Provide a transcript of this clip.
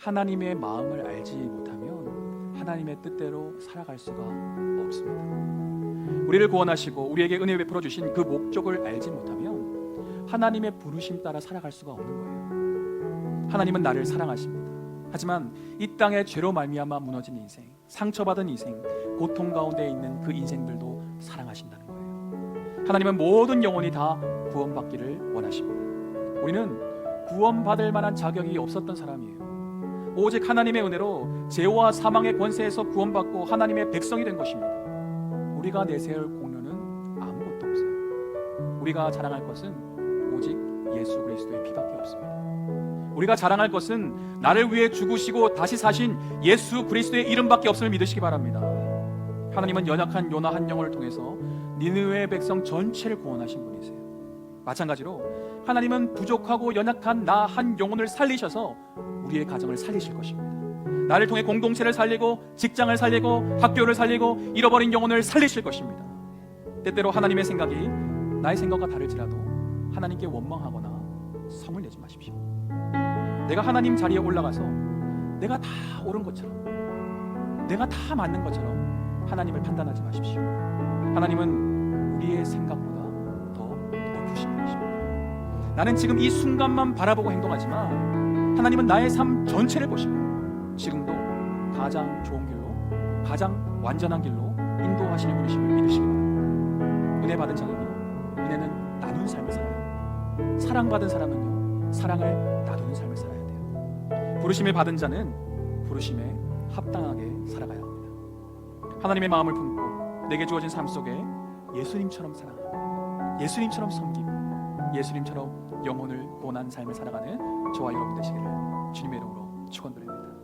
하나님의 마음을 알지 못하면 하나님의 뜻대로 살아갈 수가 없습니다. 우리를 구원하시고 우리에게 은혜 베풀어 주신 그 목적을 알지 못하면 하나님의 부르심 따라 살아갈 수가 없는 거예요. 하나님은 나를 사랑하십니다. 하지만 이 땅에 죄로 말미암아 무너진 인생, 상처받은 인생, 고통 가운데 있는 그 인생들도 사랑하신다는 거예요. 하나님은 모든 영혼이 다 구원받기를 원하십니다. 우리는 구원받을 만한 자격이 없었던 사람이에요. 오직 하나님의 은혜로 죄와 사망의 권세에서 구원받고 하나님의 백성이 된 것입니다. 우리가 내세울 공로는 아무것도 없어요. 우리가 자랑할 것은 오직 예수 그리스도의 피밖에 없습니다. 우리가 자랑할 것은 나를 위해 죽으시고 다시 사신 예수 그리스도의 이름밖에 없음을 믿으시기 바랍니다. 하나님은 연약한 요나 한 영혼을 통해서 니느웨 백성 전체를 구원하신 분이세요. 마찬가지로 하나님은 부족하고 연약한 나 한 영혼을 살리셔서 우리의 가정을 살리실 것입니다. 나를 통해 공동체를 살리고 직장을 살리고 학교를 살리고 잃어버린 영혼을 살리실 것입니다. 때때로 하나님의 생각이 나의 생각과 다를지라도 하나님께 원망하거나 성을 내지 마십시오. 내가 하나님 자리에 올라가서 내가 다 옳은 것처럼 내가 다 맞는 것처럼 하나님을 판단하지 마십시오. 하나님은 우리의 생각보다 나는 지금 이 순간만 바라보고 행동하지만 하나님은 나의 삶 전체를 보시고 지금도 가장 좋은 길로 가장 완전한 길로 인도하시는 분이심을 믿으시기 바랍니다. 은혜 받은 자는요 은혜는 나눈 삶을 살아요. 사랑받은 사람은요 사랑을 나누는 삶을 살아야 돼요. 부르심을 받은 자는 부르심에 합당하게 살아가야 합니다. 하나님의 마음을 품고 내게 주어진 삶 속에 예수님처럼 살아가고 예수님처럼 섬기고 예수님처럼 영혼을 본한 삶을 살아가는 저와 여러분 되시기를 주님의 이름으로 축원드립니다.